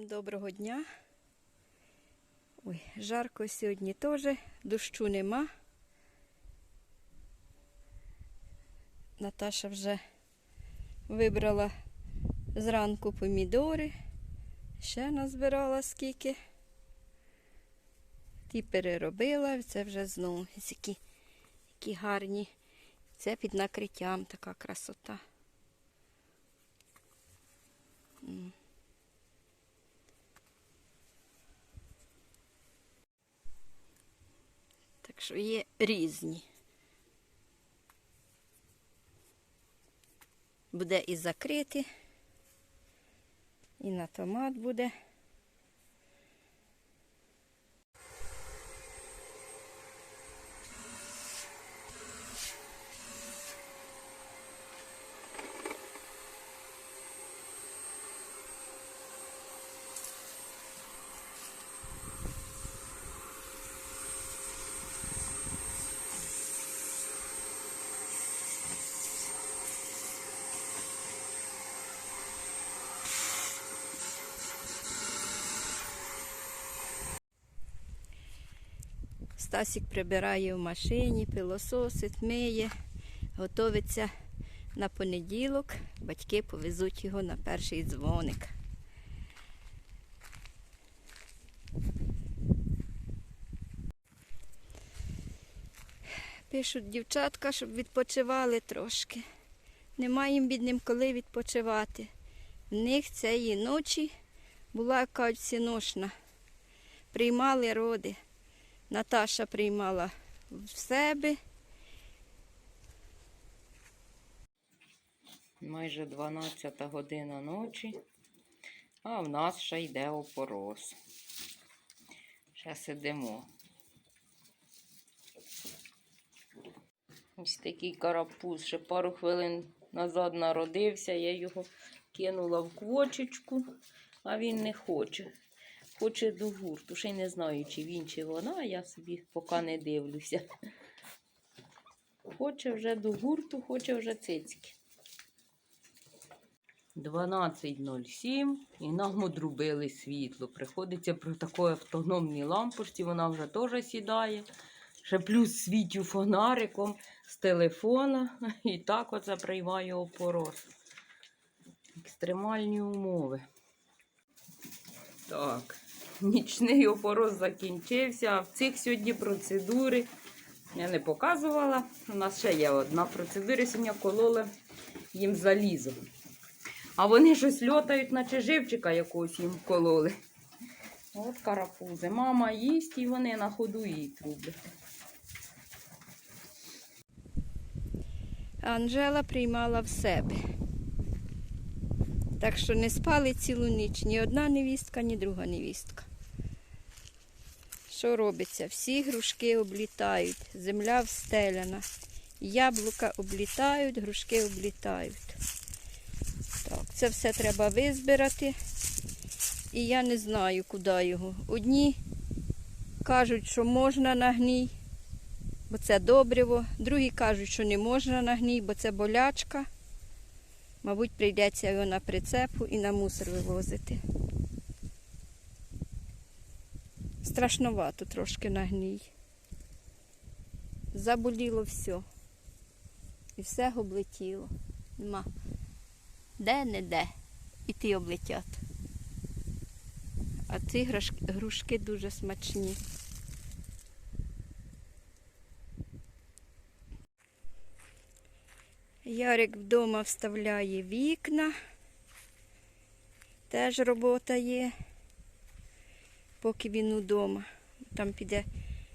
Всім доброго дня. Ой, жарко сьогодні теж, дощу нема. Наташа вже вибрала зранку помідори. Ще назбирала скільки. Ті переробила, це вже знову які, які гарні. Це під накриттям така красота. Що є різні. Буде і закрити, і на томат буде. Стасік прибирає в машині, пилососить, миє, готовиться на понеділок. Батьки повезуть його на перший дзвоник. Пишуть дівчатка, щоб відпочивали трошки. Немає їм бідним коли відпочивати. В них цієї ночі була кажуть, всіношна. Приймали роди. Наташа приймала в себе. Майже 12 година ночі, а в нас ще йде опороз. Ще сидимо. Ось такий карапуз. Ще пару хвилин назад народився, я його кинула в квочечку, а він не хоче. Хоче до гурту. Ще й не знаю, чи він, чи вона, я собі поки не дивлюся. Хоче вже до гурту, хоче вже цицьки. 12.07 і нам одрубили світло. Приходиться при такій автономній лампочці, вона вже теж сідає. Ще плюс світю фонариком з телефона. І так оце приймає опороз. Екстремальні умови. Так, нічний опороз закінчився. В цих сьогодні процедури я не показувала. У нас ще є одна процедура. Сьогодні кололи їм залізо. А вони щось льотають, наче живчика якогось їм кололи. От карапузи. Мама їсть і вони на ходу її трублять. Анжела приймала в себе. Так що не спали цілу ніч ні одна невістка, ні друга невістка. Що робиться? Всі грушки облітають, земля встеляна, яблука облітають, грушки облітають. Так, це все треба визбирати. І я не знаю, куди його. Одні кажуть, що можна на гній, бо це добриво. Другі кажуть, що не можна на гній, бо це болячка. Мабуть, прийдеться його на прицепу і на мусор вивозити. Страшновато трошки на гній. Заболіло все. І все облетіло. Нема. Де не де. І ті облетять. А ці грушки дуже смачні. Ярик вдома вставляє вікна. Теж робота є, поки він удома. Там піде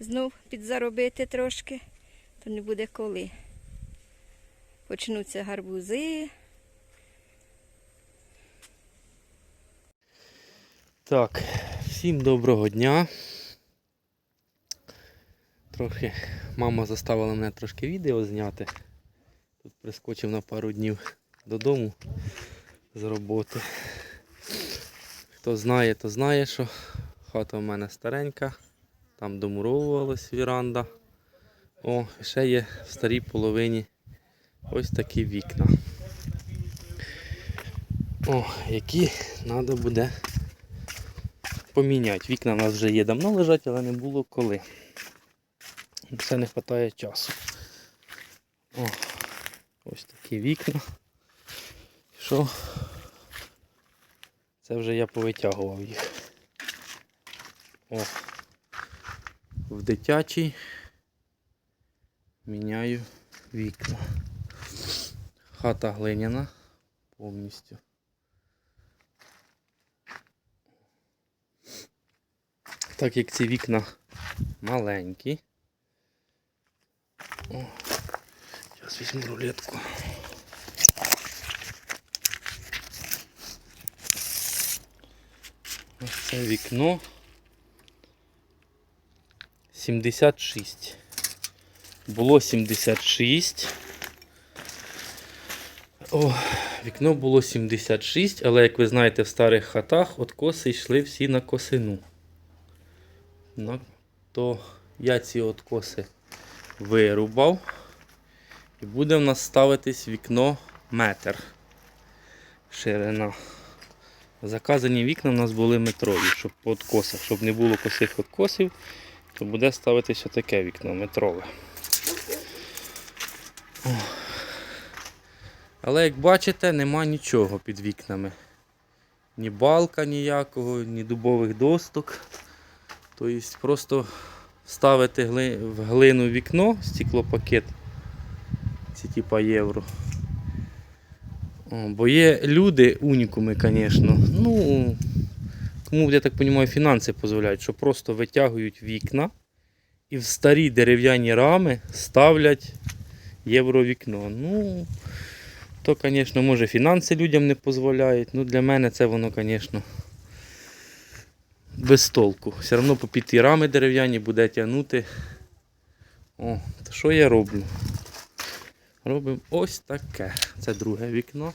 знов підзаробити трошки, то не буде коли. Почнуться гарбузи. Так, всім доброго дня. Трохи мама заставила мене трошки відео зняти. Тут прискочив на пару днів додому з роботи. Хто знає, то знає, що хата в мене старенька, там домуровувалась віранда. О, ще є в старій половині ось такі вікна. О, які треба буде поміняти. Вікна у нас вже є давно лежать, але не було коли. Все не вистачає часу. О, ось такі вікна. Що? Це вже я повитягував їх. О. В дитячий міняю вікна. Хата глиняна повністю. Так як ці вікна маленькі. О, зараз візьму рулетку. Ось це вікно 76. Було 76. О, вікно було 76, але як ви знаєте, в старих хатах откоси йшли всі на косину. Ну, то я ці откоси вирубав. І буде в нас ставитись вікно метр ширина. Заказані вікна у нас були метрові, щоб по откосах, щоб не було косих откосів, то буде ставитися таке вікно метрове. Але як бачите, нема нічого під вікнами. Ні балка ніякого, ні дубових досток. Тобто просто ставити в глину вікно, стеклопакет, ці типа євро. О, бо є люди, унікуми, звісно. Ну, кому, я так розумію, фінанси дозволяють, що просто витягують вікна і в старі дерев'яні рами ставлять євровікно. Ну, то, звісно, може фінанси людям не дозволяють. Ну, для мене це воно, звісно, без толку. Все одно по під ті рами дерев'яні буде тягнути. О, то що я роблю? Робимо ось таке. Це друге вікно.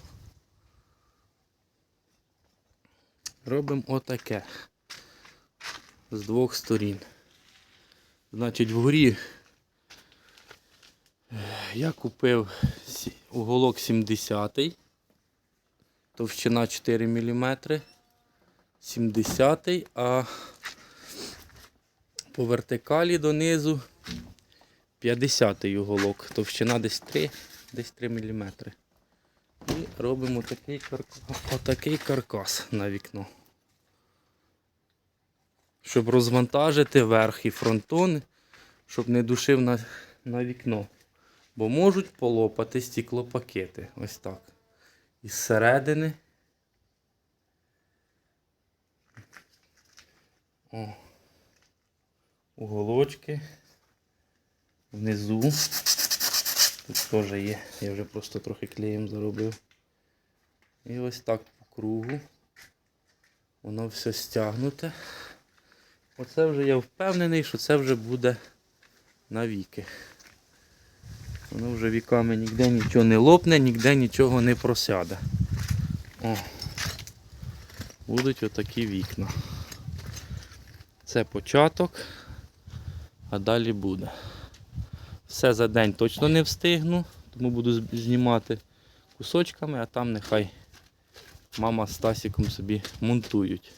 Робимо отаке. З двох сторін. Значить, вгорі е, я купив уголок 70 товщина 4 мм. 70 а по вертикалі донизу 50 уголок, товщина десь 3, десь 3 мм. І робимо такий каркас, отакий каркас на вікно. Щоб розвантажити верх і фронтон, щоб не душив на, на вікно. Бо можуть полопати стеклопакети. Ось так. Із середини. О. Уголочки. Внизу. Тут теж є. Я вже просто трохи клеєм заробив. І ось так по кругу. Воно все стягнуте. Оце вже я впевнений, що це вже буде навіки. Воно вже віками ніде нічого не лопне, ніде нічого не просяде. О. Будуть отакі вікна. Це початок, а далі буде. Все за день точно не встигну, тому буду знімати кусочками, а там нехай мама з Тасіком собі монтують.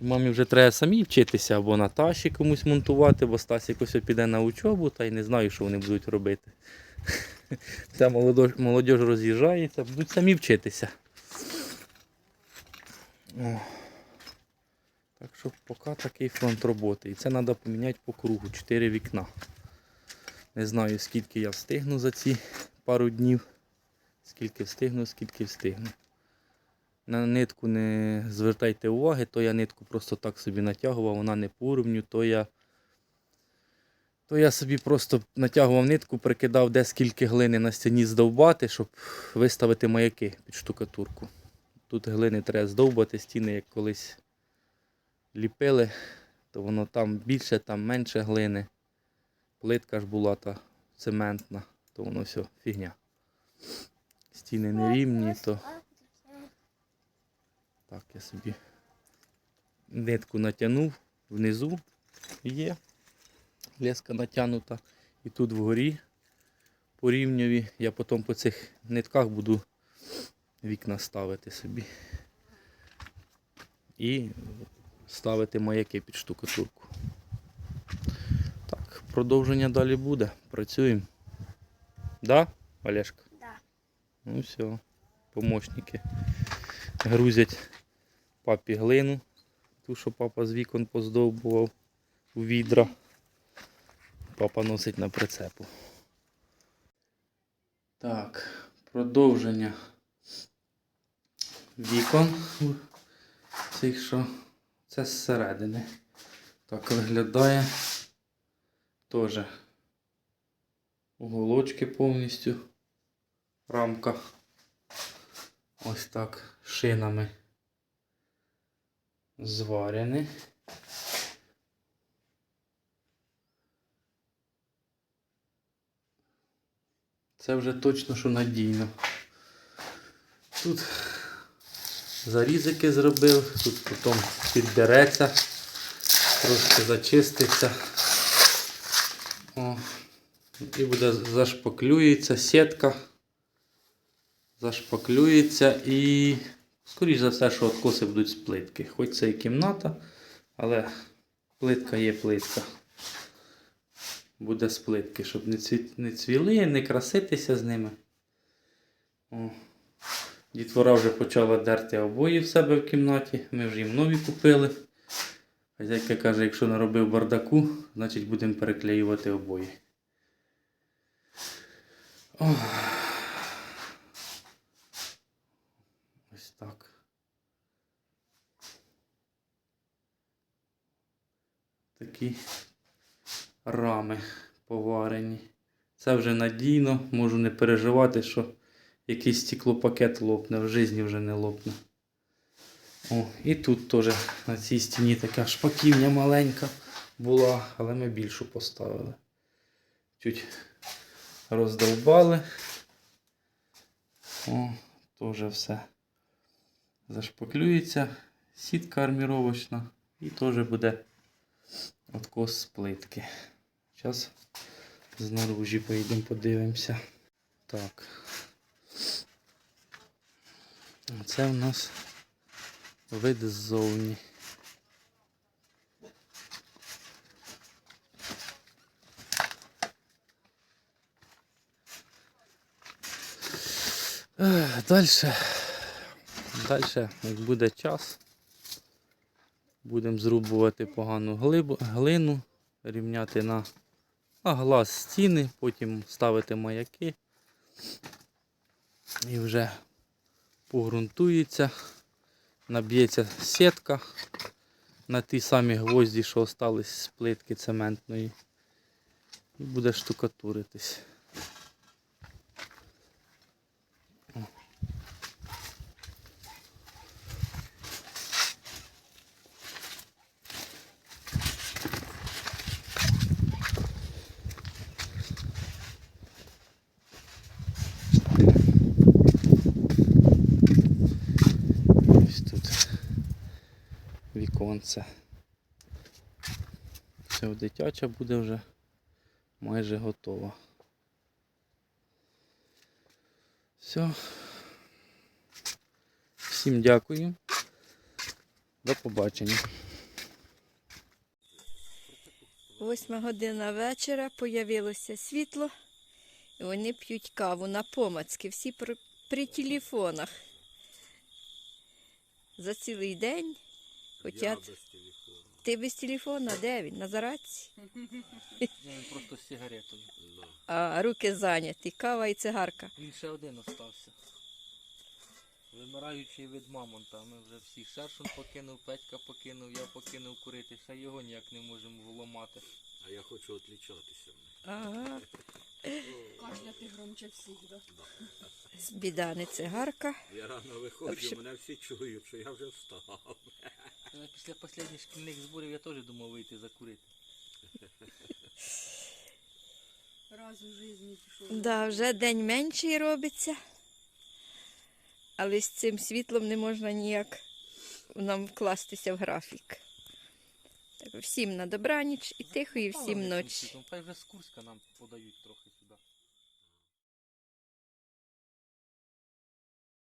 Мамі вже треба самі вчитися або на Таші комусь монтувати, бо Стасік ось піде на учобу та й не знаю, що вони будуть робити. Молодь, молодь роз'їжджається, будуть самі вчитися. О. Так що поки такий фронт роботи. І це треба поміняти по кругу. 4 вікна. Не знаю, скільки я встигну за ці пару днів. Скільки встигну, скільки встигну. На нитку не звертайте уваги, то я нитку просто так собі натягував, вона не по уровню, то я, то я собі просто натягував нитку, прикидав, де скільки глини на стіні здовбати, щоб виставити маяки під штукатурку. Тут глини треба здовбати, стіни як колись ліпили, то воно там більше, там менше глини. Плитка ж була та цементна, то воно все фігня. Стіни нерівні, то так я собі нитку натягнув внизу є. Леска натягнута. І тут вгорі по. Я потім по цих нитках буду вікна ставити собі. І ставити маяки під штукатурку. Продовження далі буде. Працюємо. Да, Олешка? Да. Ну все, помощники грузять папі глину, ту, що папа з вікон поздовбував у відра. Папа носить на прицепу. Так, продовження вікон. Цих що це зсередини. Так виглядає. Теж уголочки повністю. Рамка. Ось так шинами зварені. Це вже точно, що надійно. Тут зарізики зробив, тут потім підбереться, трошки зачиститься. О, і буде зашпаклюється сітка. Зашпаклюється і, скоріш за все, що откоси будуть з плитки. Хоч це і кімната, але плитка є плитка. Буде з плитки, щоб не, цві... не цвіли, не краситися з ними. О. Дітвора вже почала дерти обої в себе в кімнаті. Ми вже їм нові купили. Хазяйка каже, якщо наробив бардаку, значить будемо переклеювати обої. Ох. Ось так. Такі рами поварені. Це вже надійно, можу не переживати, що якийсь стеклопакет лопне, в житті вже не лопне. О, і тут теж на цій стіні така шпаківня маленька була, але ми більшу поставили. Чуть роздовбали. О, теж все зашпаклюється. Сітка арміровочна і теж буде откос з плитки. Зараз знаружі поїдемо подивимося. Так. Це в нас вид ззовні. Далі. Далі, як буде час, будемо зрубувати погану глибу, глину, рівняти на, на глаз стіни, потім ставити маяки. І вже погрунтується, наб'ється сітка на ті самі гвозді, що остались з плитки цементної. І буде штукатуритись. Ось тут віконце. Все, дитяча буде вже майже готова. Все. Всім дякую. До побачення. Восьма година вечора, появилося світло, і вони п'ють каву на помацьки, всі при, при телефонах. За цілий день хотять. Ти без телефона, де він? На зарадці? Він просто з сигаретою. А руки зайняті, кава і цигарка. Він ще один остався. Вимираючий від мамонта. Ми вже всі шершун покинув, Петька покинув, я покинув курити, ще його ніяк не можемо вламати. А я хочу отличатися. Ага, Кашляти громче всіх, да? З біда не цигарка. Я рано виходжу, мене всі чують, що я вже встав. Е, Після останніх шкільних зборів я теж думав вийти закурити. Раз у житті пішов. Да, вже день менший робиться. Але з цим світлом не можна ніяк нам вкластися в графік. Так, всім на добраніч і тихої всім ночі. Хай вже з Курська нам подають трохи.